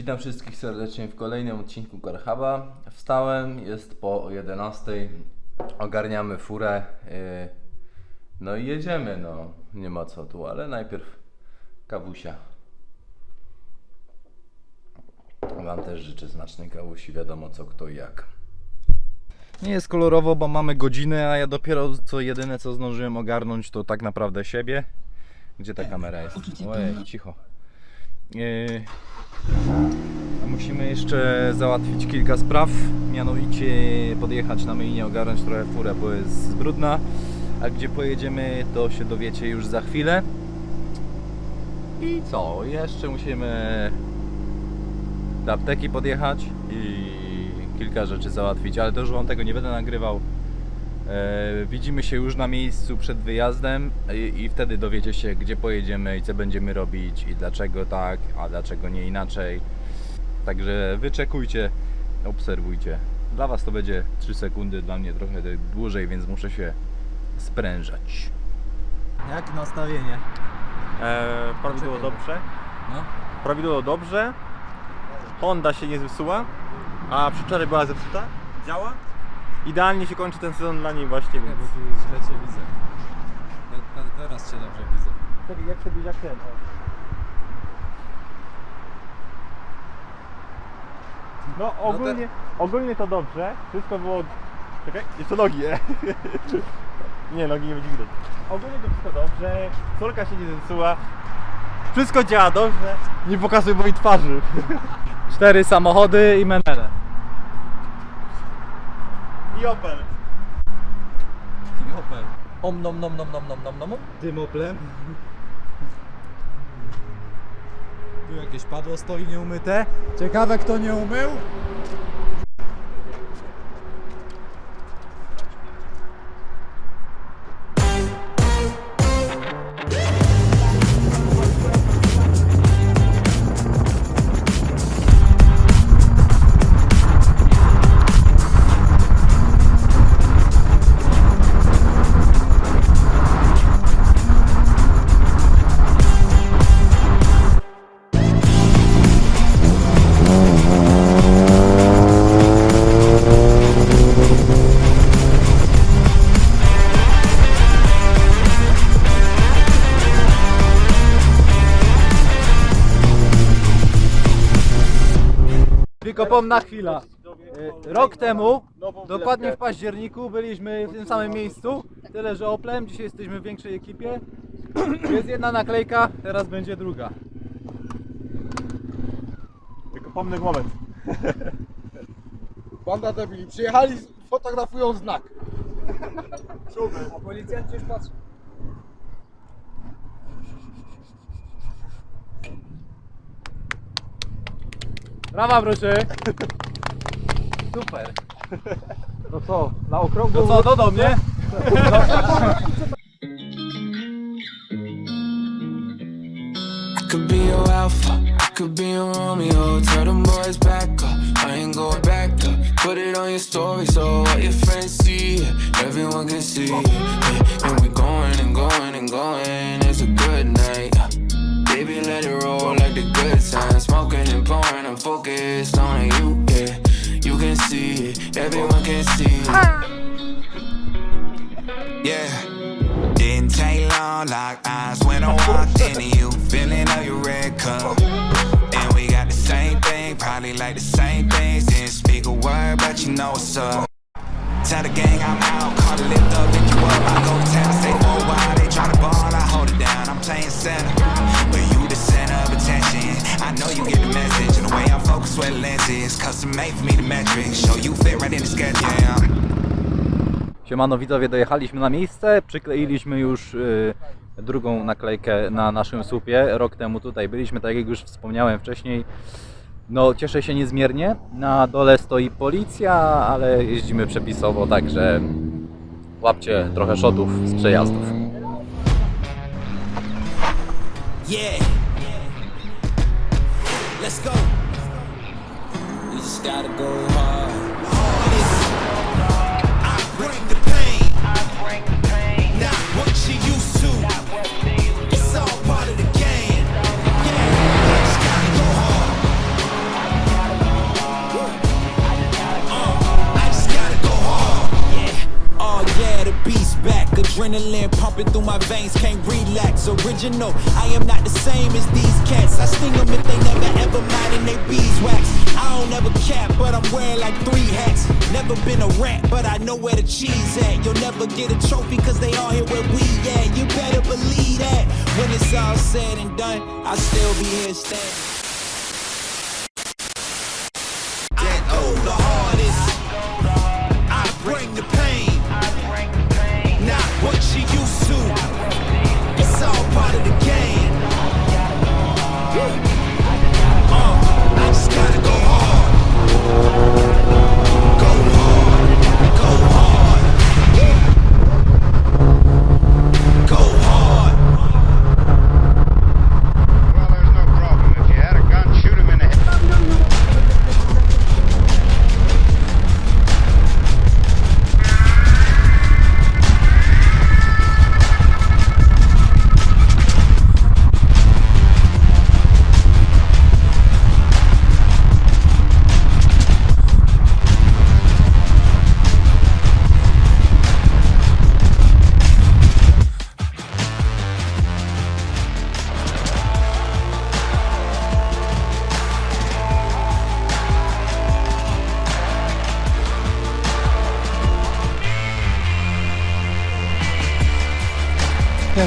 Witam wszystkich serdecznie w kolejnym odcinku Garchaba. Wstałem, jest po 11. Ogarniamy furę. yy, No i jedziemy, no. Nie ma co tu, ale najpierw kawusia. Wam też życzę smacznej kawusi, wiadomo co, kto i jak. Nie jest kolorowo, bo mamy godzinę, a ja dopiero co jedyne co zdążyłem ogarnąć to tak naprawdę siebie. Gdzie ta kamera jest? Ojej, cicho. Yy, Musimy jeszcze załatwić kilka spraw, mianowicie podjechać na myjnię, ogarnąć trochę furę, bo jest brudna. A gdzie pojedziemy, to się dowiecie już za chwilę. I co? Jeszcze musimy do apteki podjechać i kilka rzeczy załatwić, ale to już Wam tego nie będę nagrywał. E, widzimy się już na miejscu przed wyjazdem i, i wtedy dowiecie się, gdzie pojedziemy i co będziemy robić i dlaczego tak, a dlaczego nie inaczej. Także wyczekujcie, obserwujcie. Dla Was to będzie 3 sekundy, dla mnie trochę dłużej, więc muszę się sprężać. Jak nastawienie? Eee, prawidłowo dobrze. No. Prawidłowo dobrze. Honda się nie zepsuła, a przyczepy była zepsuta. Działa. Idealnie się kończy ten sezon dla niej właśnie, Nie, więc... bo tu źle cię widzę. Te- te- Teraz cię dobrze widzę. Tak jak sobie jak ten. No ogólnie, ogólnie to dobrze. Wszystko było... Czekaj, jeszcze nogi. e. nie, nogi nie będzie widać. Ogólnie to wszystko dobrze. Solka się nie zepsuła. Wszystko działa dobrze. Nie pokazuj mojej twarzy. Cztery samochody i menele. I Opel. I Opel. Om nom nom nom nom nom nom nom. Tym Oplem. Tu jakieś padło stoi nieumyte. Ciekawe kto nie umył. Tylko pomna chwila. Y, Rok temu, dokładnie w październiku, byliśmy w tym samym miejscu. Tyle, że Oplem. Dzisiaj jesteśmy w większej ekipie. Jest jedna naklejka, teraz będzie druga. Tylko pomny moment. Banda debili. Przyjechali, fotografują znak. A policjanci już patrzą. Brawa, wróży. Super. No co, na okrągło? No co, to do mnie? I could be your alpha, I could be your Romeo. Tell them boys back up, I ain't going back up. Put it on your story so all your friends see it. Everyone can see it. Yeah, And we going and going and going. It's a good night. Baby, let it roll like the good times. Smoking and pouring, I'm focused on you. Yeah, you can see it. Everyone can see it. Yeah. Didn't take long, locked eyes when I walked into you. Feeling of your red cup. And we got the same thing, probably like the same things. Didn't speak a word, but you know up. Tell the gang I'm out, call the lift up, pick you up. I go to town, stay for a while. They try to ball, I hold it down. I'm playing center, I know you get the message, and the way I focus with lenses, custom made for me the metrics. Show you fit right in the sketch, yeah. Siemano widzowie, dojechaliśmy na miejsce, przykleiliśmy już y, drugą naklejkę na naszym słupie. Rok temu tutaj byliśmy, tak jak już wspomniałem wcześniej. No cieszę się niezmiernie. Na dole stoi policja, ale jeździmy przepisowo, także łapcie trochę shotów z przejazdów. Yeah. Let's go. You just gotta go hard. Hardest. I bring the pain. Not what you used to. It's all part of the game. Just gotta go hard. I just gotta go hard. Oh yeah, the back. Adrenaline pumping through my veins, can't relax. Original, I am not the same as these cats. I sting them if they never ever mind in they beeswax. I don't ever cap, but I'm wearing like three hats. Never been a rat, but I know where the cheese at. You'll never get a trophy cause they all here where we at. You better believe that. When it's all said and done, I'll still be here standing.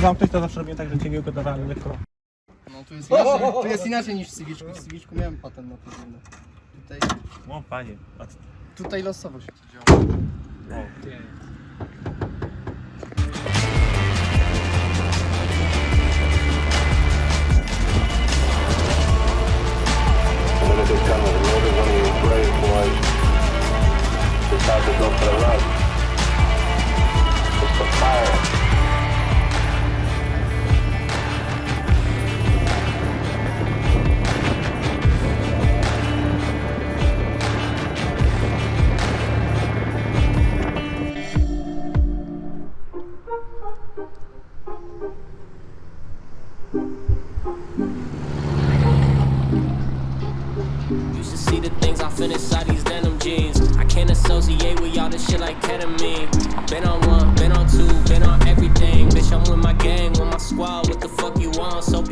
Zamknąć, to zawsze robię tak, że ciebie ugotowałem lekko. No tu jest inaczej, tu jest inaczej niż w Civiczku. W Civiczku miałem patent na to zimno. Tutaj, O, panie. A ty- tutaj losowo się to działo. Used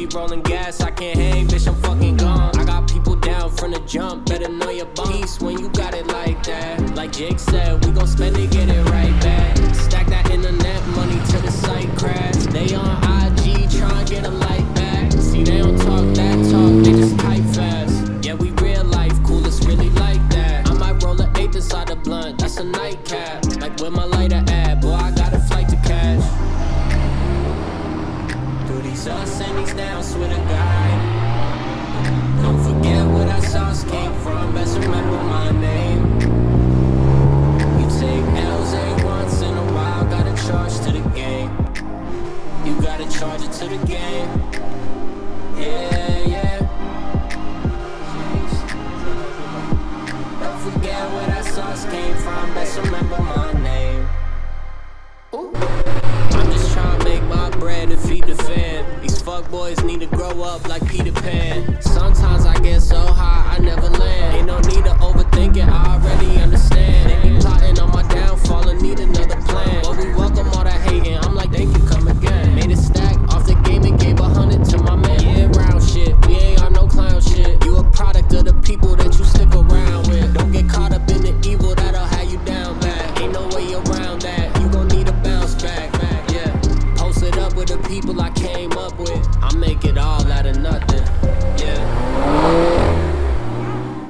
be rolling gas, I can't hang. Bitch, I'm fucking gone. I got people down from the jump. Better know your peace when you got it like that. Like Jake said, we gon' spend it, get it right back. Stack that internet money till the site crash. They on IG trying get a light back. See, they don't talk that talk, they just type fast. Yeah, we real life, cool, it's really like that. I might roll an eighth inside the blunt, that's a nightcap. Like where my lighter at, boy, I got And these downs, swear to God. Don't forget where that sauce came from, best remember my name. You take L's once in a while, gotta charge to the game. You gotta charge it to the game.